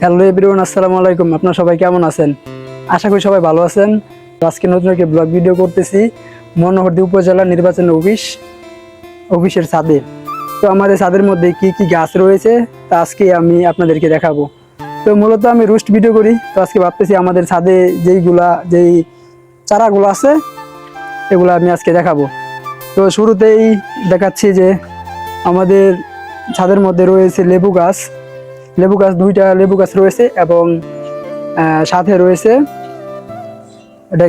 Hello everyone, আসসালামু আলাইকুম। আপনারা সবাই কেমন আছেন? আশা করি সবাই ভালো আছেন। আজকে নতুন একটি ব্লগ ভিডিও করতেছি। মনোহরদী উপজেলা নির্বাচন অফিস, অফিসের ছাদে। তো আমাদের ছাদের মধ্যে কি কি গাছ রয়েছে, তা আজকে আমি আপনাদেরকে দেখাবো। তো মূলত আমি রুস্ট ভিডিও করি। তো আজকে ভাবতেছি আমাদের ছাদে যেইগুলা, যেই চারাগুলো আছে, এগুলো আমি আজকে দেখাবো। তো শুরুতেই দেখাচ্ছি যে আমাদের ছাদের মধ্যে রয়েছে লেবু গাছ। লেবু গাছ, দুইটা লেবু গাছ রয়েছে এবং সাথে রয়েছে এটা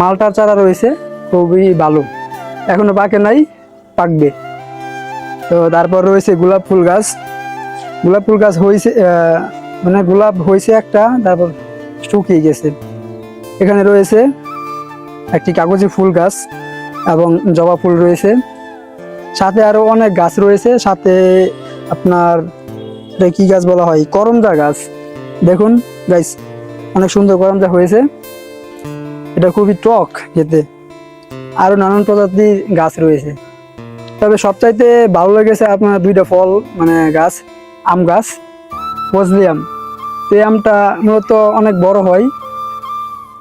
মালটার চারা রয়েছে, খুবই ভালো। এখনও পাকে নাই, পাকবে। তো তারপর রয়েছে গোলাপ ফুল গাছ। গোলাপ ফুল গাছ হয়েছে মানে গোলাপ হয়েছে একটা, তারপর শুকিয়ে গেছে। এখানে রয়েছে একটি কাগজি ফুল গাছ এবং জবা ফুল রয়েছে। সাথে আরও অনেক গাছ রয়েছে, সাথে আপনার এটা কি গাছ বলা হয়? করমজা গাছ। দেখুন গাইস অনেক সুন্দর করমজা হয়েছে। এটা খুবই টক খেতে। আরও নানান প্রজাতির গাছ রয়েছে। তবে সবচাইতে ভালো লেগেছে আপনার দুইটা ফল মানে গাছ, আম গাছ ফজলি আম। তো এই আমটা মূলত অনেক বড় হয়।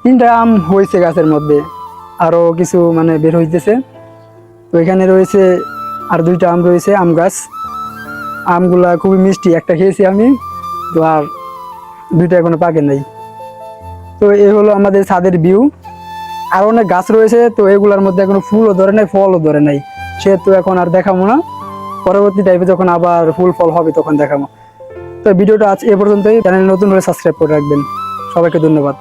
তিনটা আম হয়েছে গাছের মধ্যে। আরও কিছু মানে বের হইতেছে। তো এখানে রয়েছে আর দুইটা আম রয়েছে, আম গাছ। আমগুলা খুবই মিষ্টি, একটা খেয়েছি আমি, তো আর দুইটা এখনও পাকে নাই। তো এই হলো আমাদের ছাদের ভিউ আর অনেক গাছ রয়েছে, তো এগুলার মধ্যে এখনও ফুলও ধরে নাই, ফলও ধরে নাই। সেহেতু এখন আর দেখাবো না। পরবর্তী টাইপে যখন আবার ফুল, ফল হবে তখন দেখাবো। তো ভিডিওটা আজ এ পর্যন্তই। চ্যানেল নতুন হলে সাবস্ক্রাইব করে রাখবেন। সবাইকে ধন্যবাদ।